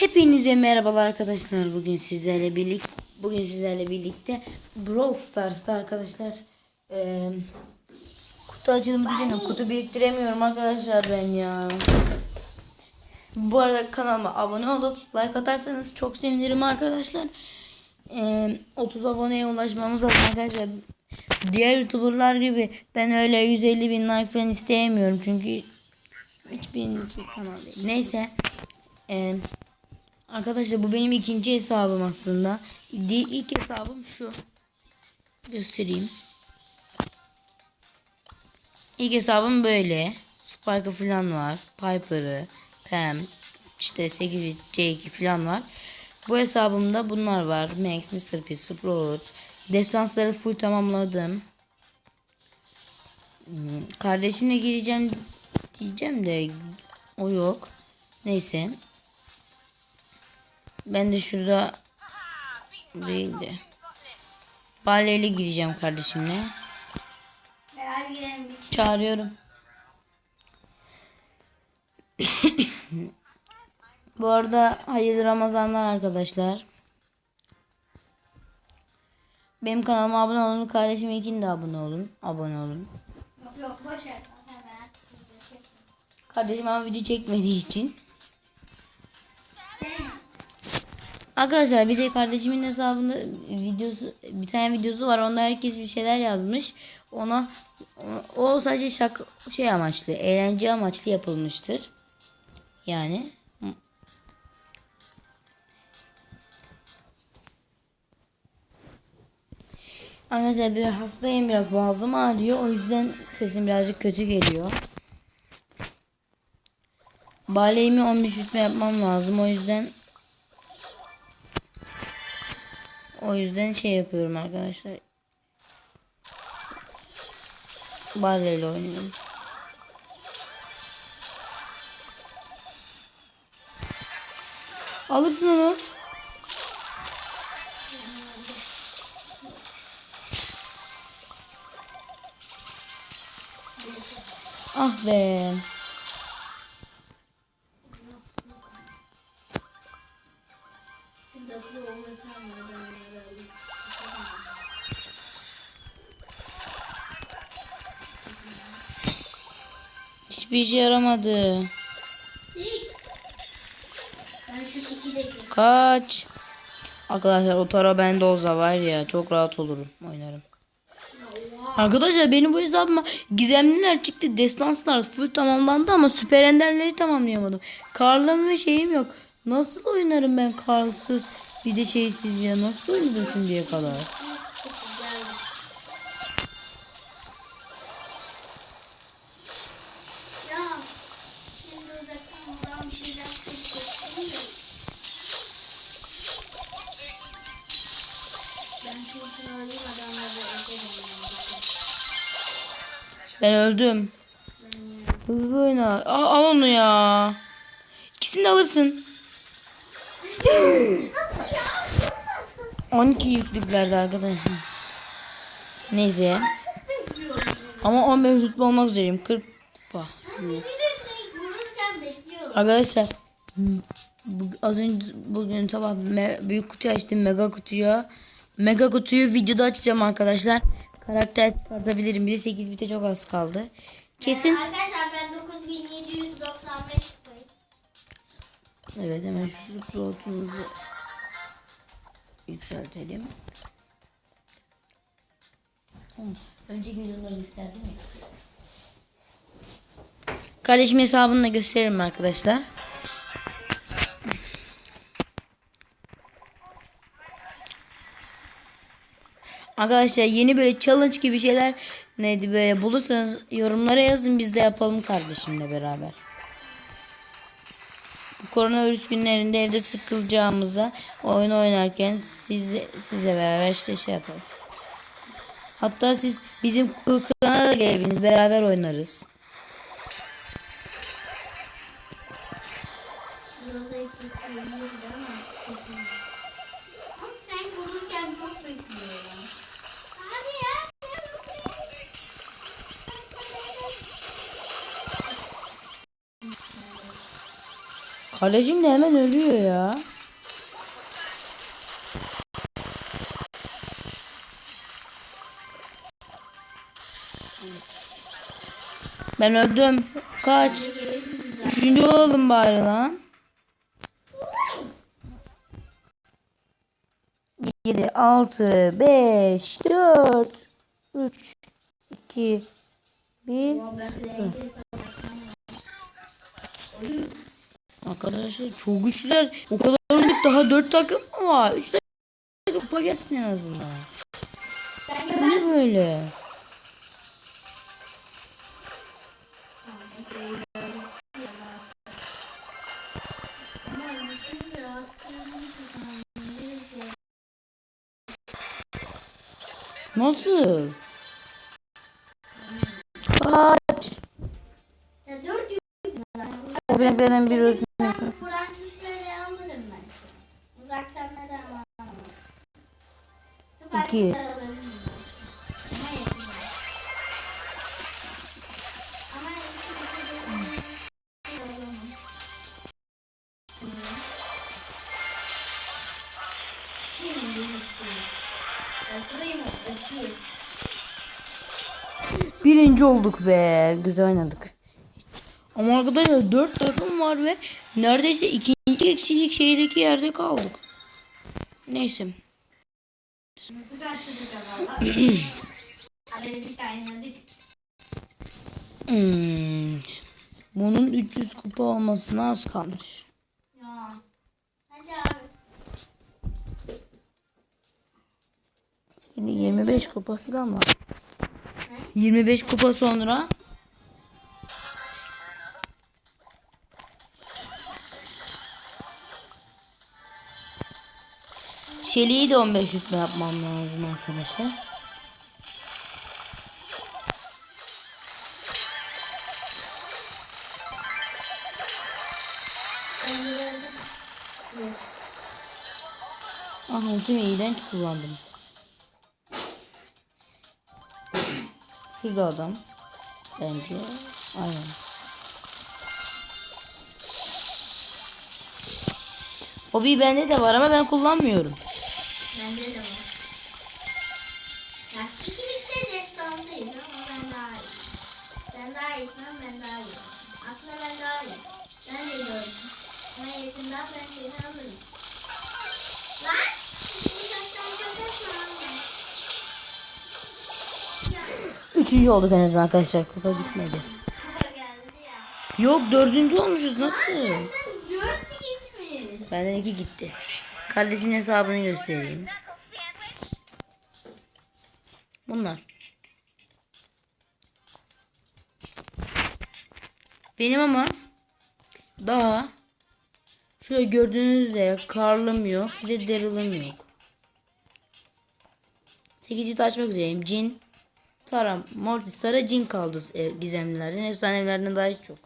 Hepinize merhabalar arkadaşlar. Bugün sizlerle birlikte bugün sizlerle birlikte Brawl Stars'ta arkadaşlar eee kutu açılımı diyeceğim. Kutu biriktiremiyorum arkadaşlar ben ya. Bu arada kanalıma abone olup like atarsanız çok sevinirim arkadaşlar. Eee 30 aboneye ulaşmamız lazım arkadaşlar. Diğer youtuberlar gibi ben öyle 150 bin like falan isteyemiyorum çünkü hiçbir kanal değil. Neyse. Eee Arkadaşlar bu benim ikinci hesabım aslında. İlk hesabım şu. Göstereyim. İlk hesabım böyle. Spike'ı falan var. Piper'ı, Pam, işte 8 C2 falan var. Bu hesabımda bunlar var. Max, Mr. P, Sprout. Destansları full tamamladım. Hmm, Kardeşimle gireceğim diyeceğim de o yok. Neyse. Ben de şurada değildi. Balleyle gireceğim kardeşimle. Çağırıyorum. Bu arada hayırlı Ramazanlar arkadaşlar. Benim kanalıma abone olun. Kardeşim ikini de abone olun. Abone olun. Yok yok boş ver. Kardeşim ama video çekmediği için. Arkadaşlar bir de kardeşimin hesabında videosu bir tane videosu var. Onda herkes bir şeyler yazmış. Ona o sadece şak şey amaçlı, eğlence amaçlı yapılmıştır. Yani Arkadaşlar biraz hastayım biraz boğazım ağrıyor. O yüzden sesim birazcık kötü geliyor. Baleyimi 15 rütbe yapmam lazım. O yüzden o yüzden şey yapıyorum arkadaşlar. Baleyle oynuyorum. Alırsın onu. Ah be. Hiçbir işe yaramadı. Kaç. Arkadaşlar o tara bende olsa var ya çok rahat olurum oynarım. Arkadaşlar benim bu hesabıma gizemliler çıktı. Destanslar full tamamlandı ama süper enderleri tamamlayamadım. Karlım ve şeyim yok. Nasıl oynarım ben karlsız bir de şeysiz ya. Nasıl oynadım şimdiye kadar? Ben öldüm. Hızlı oyna. Aa, al onu ya. İkisini de alırsın. 12 yüklüklerdi arkadaşlar. Neyse. Ama 15 rütbe olmak üzereyim. 40 kupa. Bir de vururken bekliyorum. Arkadaşlar az önce bugün sabah büyük kutu açtım mega kutuya. Mega kutuyu videoda açacağım arkadaşlar. Karakter çıkartabilirim. Bir de 8 bite çok az kaldı. Kesin. Arkadaşlar ben 9795 kupayım. Evet hemen şu slotumuzu yükseltelim. Önceki videoları gösterdim ya. Kardeşim hesabını da gösteririm arkadaşlar. Arkadaşlar yeni böyle challenge gibi şeyler neydi böyle bulursanız yorumlara yazın biz de yapalım kardeşimle beraber. Bu koronavirüs günlerinde evde sıkılacağımıza oyun oynarken size, size beraber işte şey yaparız. Hatta siz bizim kanala da gelebilirsiniz beraber oynarız. Ben vururken çok bekliyorum. Kalecim de hemen ölüyor ya. Ben öldüm. Kaç. Üçüncü olalım bari lan. 7, 6, 5, 4, 3, 2, 1, Arkadaşlar çok güçlüler. O kadar önlük daha 4 takım mı var? 3 takım kupa gelsin en azından. Bu ne böyle? Nasıl? Kaç? Renklerden bir özüm. Öpeyim. Birinci olduk be. Güzel oynadık. Ama arkadaşlar 4 takım var ve neredeyse ikinci kişilik şeydeki yerde kaldık. Neyse. Nasıl kaçırdık ama? Arayı kaynadık. Hmm. Bunun 300 kupa olmasına az kalmış. Ya. Hadi abi. Yine 25 kupa falan var. 25 kupa sonra Şeli'yi de 15 rütbe yapmam lazım arkadaşlar. Ah ultimi iğrenç kullandım. Şurada adam. Bence. Aynen. Hobi bende de var ama ben kullanmıyorum. Yakında ben seni alırım. Lan! Üçüncü olduk en arkadaşlar. Kupa gitmedi. Yok dördüncü olmuşuz nasıl? Benden iki gitti. Kardeşimin hesabını göstereyim. Bunlar. Benim ama daha şöyle gördüğünüz üzere Karl'ım yok. Bir de Daryl'ım yok. 8 bit açmak üzereyim. Jin, Tara, Mortis, Tara, Jin kaldı e, gizemlilerden. Efsanelerden daha hiç çok.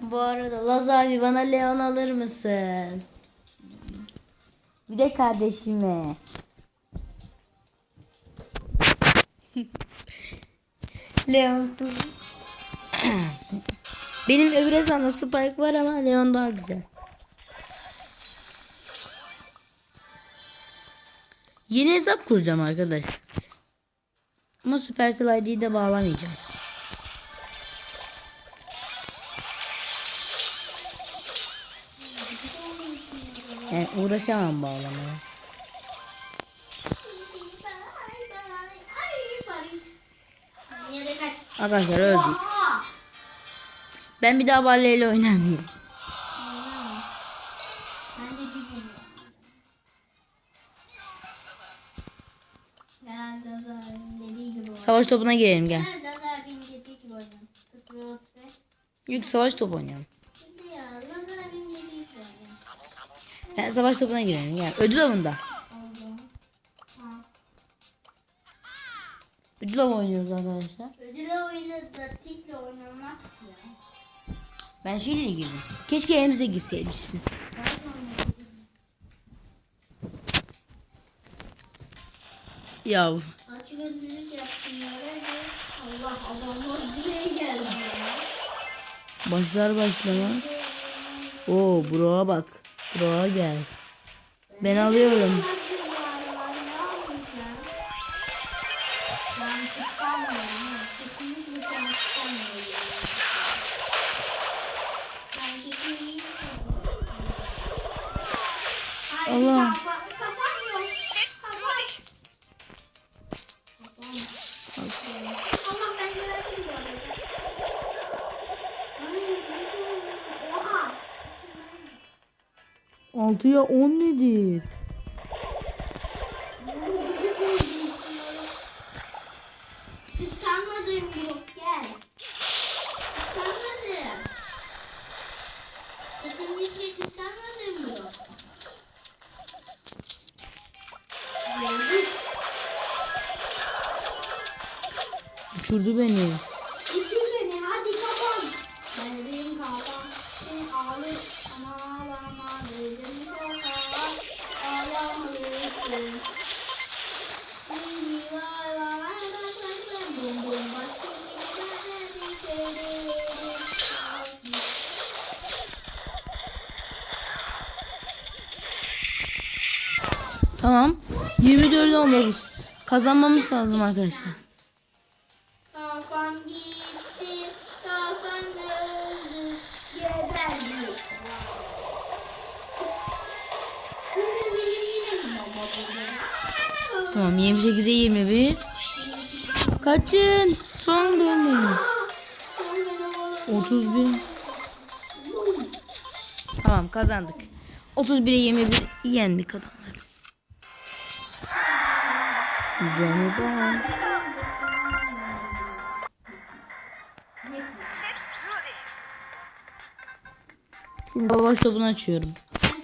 Bu arada Laz abi bana Leon alır mısın? Bir de kardeşime. Leonsuz. Benim öbür hesabımda Spike var ama Leon daha güzel. Yeni hesap kuracağım arkadaş. Ama Supercell ID'yi de bağlamayacağım. Yani uğraşamam bağlamaya. Arkadaşlar öldük. De Zazar'ın dediği gibi oynayayım. Savaş topuna girelim gel. Ben. Yük savaş topu oynayalım. Ben savaş topuna girelim gel. Ödül avında. Ödül avı oynuyoruz arkadaşlar. Ödül oyunu da tikle oynamak ya. Ben şeyle girdim. Keşke elimize girseymişsin. Ya Açık özlülük yaptım ya. Ben de Allah adamlar buraya geldi ya. Başlar başlamaz. Oo Burak'a bak. Burak'a gel. Ben alıyorum. Oha. 6'ya 10 nedir? Uçurdu beni. Uçur beni hadi kapan. Benim kafam seni ağlı ağlama dedim sana. Ağlamalısın. Tamam. 24 19. Kazanmamız lazım arkadaşlar. Kafam gitti, kafam öldü, geberdi. Tamam 28'e 21. Kaçın. Son dönüm. 31. Tamam kazandık. 31'e 21 yendik adamları. Canı savaş topunu açıyorum.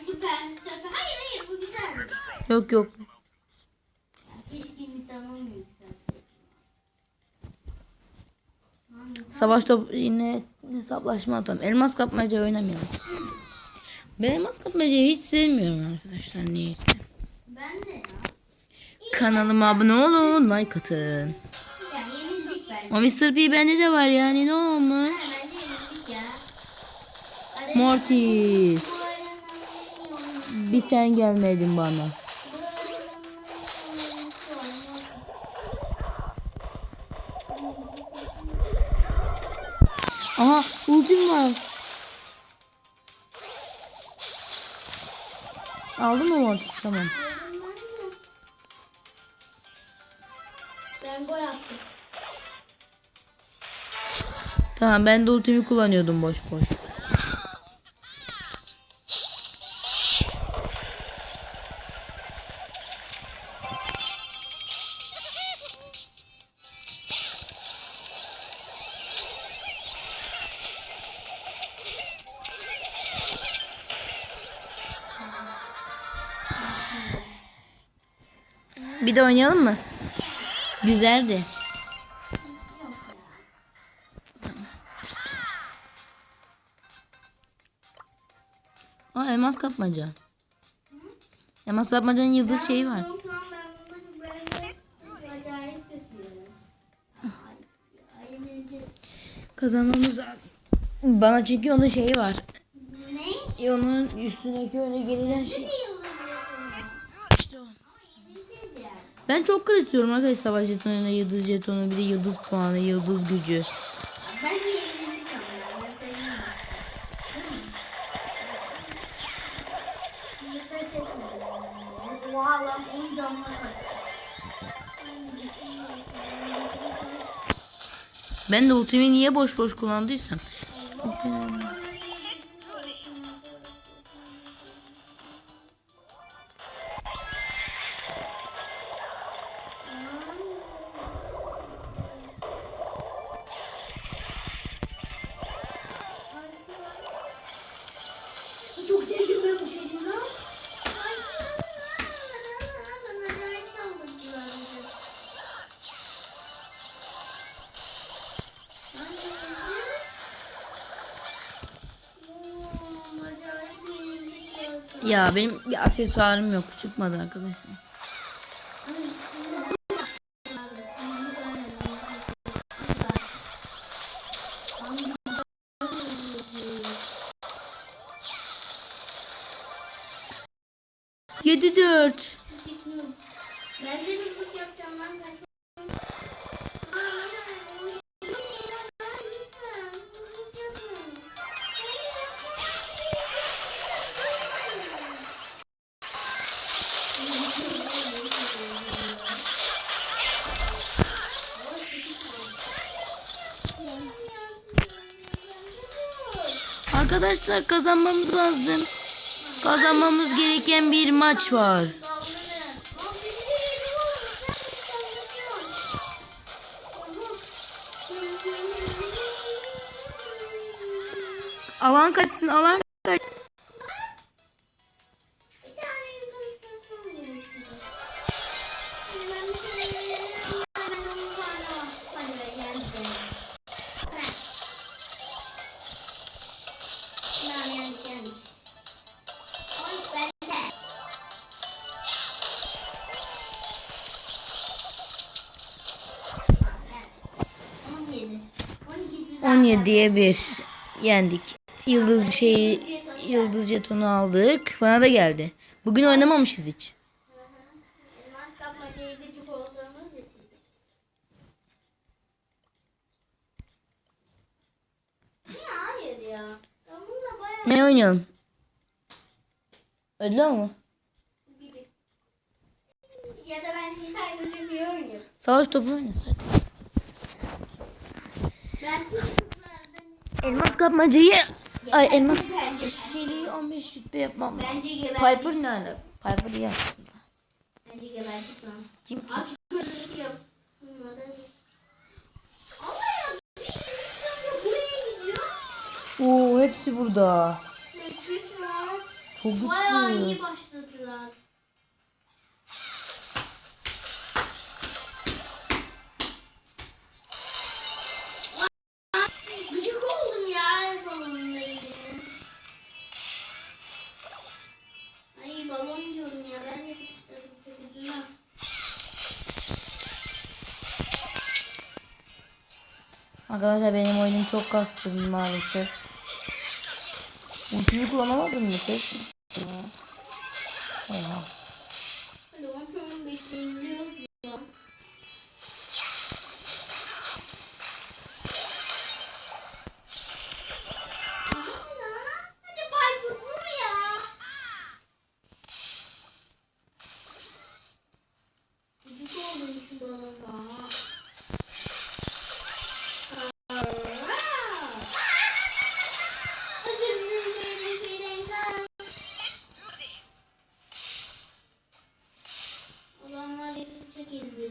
Süper, süper. Hayır, hayır, bu güzel. Yok yok. Savaş topu yine hesaplaşma atalım. Elmas kapmaca oynamayalım. Ben elmas kapmacayı hiç sevmiyorum arkadaşlar. Niyeyse. Ben de ya. Kanalıma abone olun. Like atın. O Mr. P bende de var yani ne olmuş? Ha, Bence yenildik ya. Hadi. Mortis. Bir sen gelmedin bana. Aha ultim var. Aldın mı Mortis? Tamam. Ben gol attım. Tamam ben de ultimi kullanıyordum boş boş. Bir de oynayalım mı? Güzeldi. Aa elmas kapmaca. Elmas kapmacanın yıldız şeyi var. Kazanmamız lazım. Bana çünkü onun şeyi var. Ne? Onun üstündeki öyle gelen şey. Ben çok kır istiyorum arkadaşlar savaş jetonuna yıldız jetonu bir de yıldız puanı yıldız gücü. Ben de ultimi niye boş boş kullandıysam. Ya benim bir aksesuarım yok. Çıkmadı arkadaşlar. Yedi dört. Ben de bir yapacağım lan. Arkadaşlar kazanmamız lazım. Kazanmamız gereken bir maç var. Alan kaçsın alan 17'ye 1 yendik. Yıldız şeyi yıldız jetonu aldık. Bana da geldi. Bugün oynamamışız hiç. Ne oynayalım? Ödül mü? Ya da ben Hintay bir oynuyorum. Savaş topu oynasak. Ben Elmas kapmacayı ay elmas şeyliği 15 rütbe yapmam. Bence geber. Piper ne alaka? Piper iyi aslında. Bence geberdik lan. Kim ki? Aç gözlük yap. Oo hepsi burada. Çok Bayağı güçlü. iyi başladılar. Arkadaşlar benim oyunum çok kastı maalesef. Ultiyi kullanamadım mı? Ya. Oha. के लिए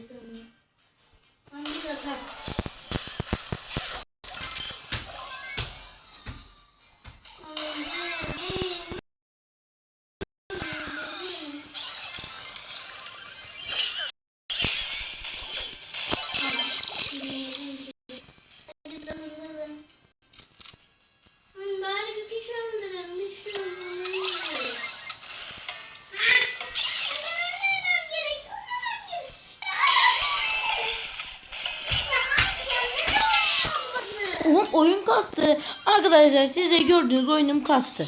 Oyun kastı. Arkadaşlar siz de gördüğünüz oyunum kastı.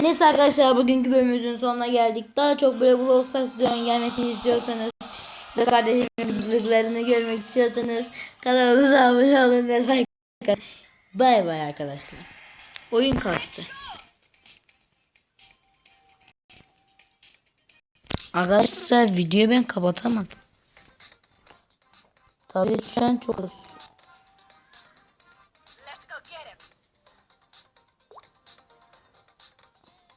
Neyse arkadaşlar bugünkü bölümümüzün sonuna geldik. Daha çok böyle Brawl Stars videonun gelmesini istiyorsanız ve kardeşimin gıcıklıklarını görmek istiyorsanız kanalımıza abone olun ve like atın. Bay bay arkadaşlar. Oyun kastı. Arkadaşlar videoyu ben kapatamadım. Tabii şu an çok